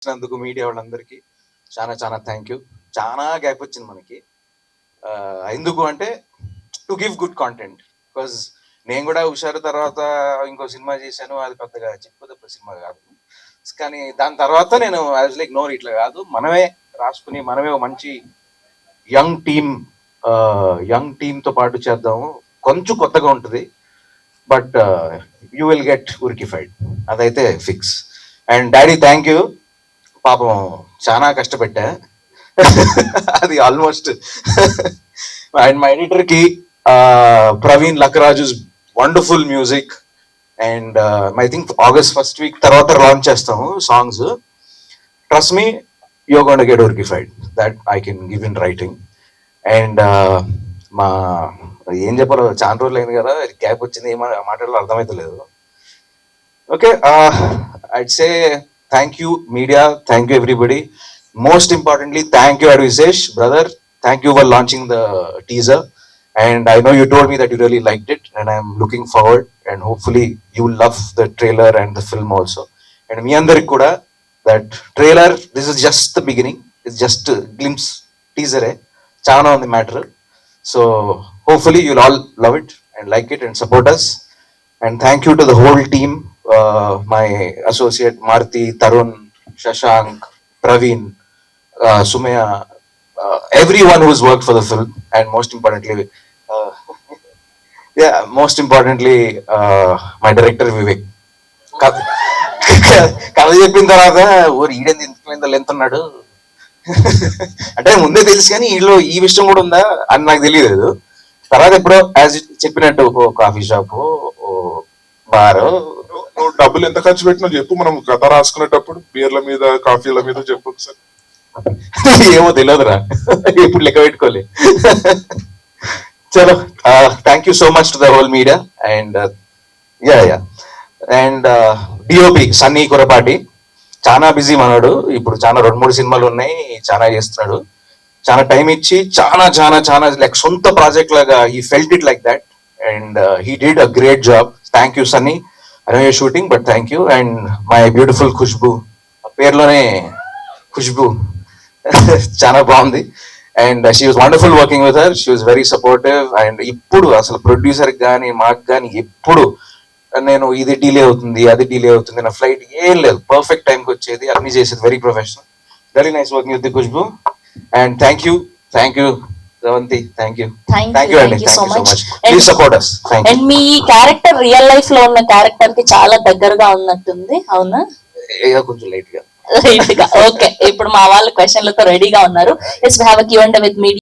ఇచ్చినందుకు మీడియా వాళ్ళందరికీ చాలా చాలా థ్యాంక్ యూ చాలా గ్యాప్ వచ్చింది మనకి. ఎందుకు అంటే to give good content because నేను కూడా హుషారు తర్వాత ఇంకో సినిమా చేశాను అది పెద్దగా చెప్పదప్ప సినిమా కాదు. కానీ దాని తర్వాత నేను యాజ్ లైక్ నో ఇట్లా కాదు. మనమే రాసుకుని మనమే ఒక మంచి యంగ్ టీమ్ యంగ్ టీమ్తో పాటు చేద్దాము. కొంచెం కొత్తగా ఉంటుంది. బట్ యూ విల్ గెట్ ఉరికిఫైడ్. అదైతే fix and daddy thank you పాపం చాలా కష్టపెట్టా. అది ఆల్మోస్ట్ అండ్ మా ఎడిటర్కి Praveen లక్రాజుస్ wonderful music and I think August first week తర్వాత లాంచ్ చేస్తాము songs trust me you're gonna get ఉరికిఫైడ్ that I can give in writing and మా ఏం చెప్పాలో చాలా రోజులు అయింది కదా గ్యాప్ వచ్చింది ఏమో మాట్లాడాలో అర్థమైతలేదు. Okay I'd say thank you, media. Thank you, everybody. Most importantly, thank you, Advisesh, brother. Thank you for launching the teaser. And I know you told me that you really liked it, and I'm looking forward. And hopefully, you love the trailer and the film also. And me and kuda that trailer, this is just the beginning. It's just a glimpse, teaser. Eh? Chana on the matter. So hopefully, you'll all love it and like it and support us. And thank you to the whole team my associate Maruthi Tarun Shashank Praveen Sumaya everyone who's work for the film and most importantly most importantly my director Vivek కథ కథ చెప్పిన తర్వాత ఊరు ఈడేంది ఇంత length ఉన్నాడు అంటే ముందే తెలుసు కానీ వీళ్ళు ఈ విషయం కూడా ఉందా అని నాకు తెలియలేదు తర్వాత ఎప్పుడో యాజ్ చెప్పినట్టు ఓ కాఫీ షాప్ ఓ డబ్బులు ఎంత ఖర్చు పెట్టినా చెప్పు మనం కథ రాసుకునేటప్పుడు బీర్ల మీద కాఫీల మీద చెప్పు సార్ ఏమో తెలియదురా. ఇప్పుడు లెక్క పెట్టుకోలే. చలో thank you so much to the whole media and yeah yeah and DOP Sunny Kurapati చాలా బిజీ మనోడు. ఇప్పుడు చాలా రెండు మూడు సినిమాలు ఉన్నాయి. చాలా చేస్తున్నాడు. చాలా టైం ఇచ్చి చాలా చాలా చాలా లైక్ సొంత ప్రాజెక్ట్ లాగా ఈ felt it like that and he did a great job thank you Sunny I shooting but thank you and my beautiful Khushbu ఆ పేరులోనే ఖుష్బు చాలా బాగుంది. And she was wonderful working with her she was very supportive and ఇప్పుడు అసలు producer కానీ మాకు కానీ ఎప్పుడు నేను ఇది డిలే అవుతుంది అది డిలే అవుతుంది నా ఫ్లైట్ ఏం లేదు. పర్ఫెక్ట్ టైంకి వచ్చేది. అన్ని చేసేది very professional very nice working with Khushbu and thank you thank you Ravanthi thank you thank you అండి so. Much please support thank and me character real లైఫ్లో ఉన్న క్యారెక్టర్కి చాలా దగ్గరగా ఉన్నట్టుంది అవునా? కొంచెం లైట్గా. రైట్గా. ఓకే ఇప్పుడు మా వాళ్ళు క్వశ్చన్లతో రెడీగా ఉన్నారు. It's have Q and with media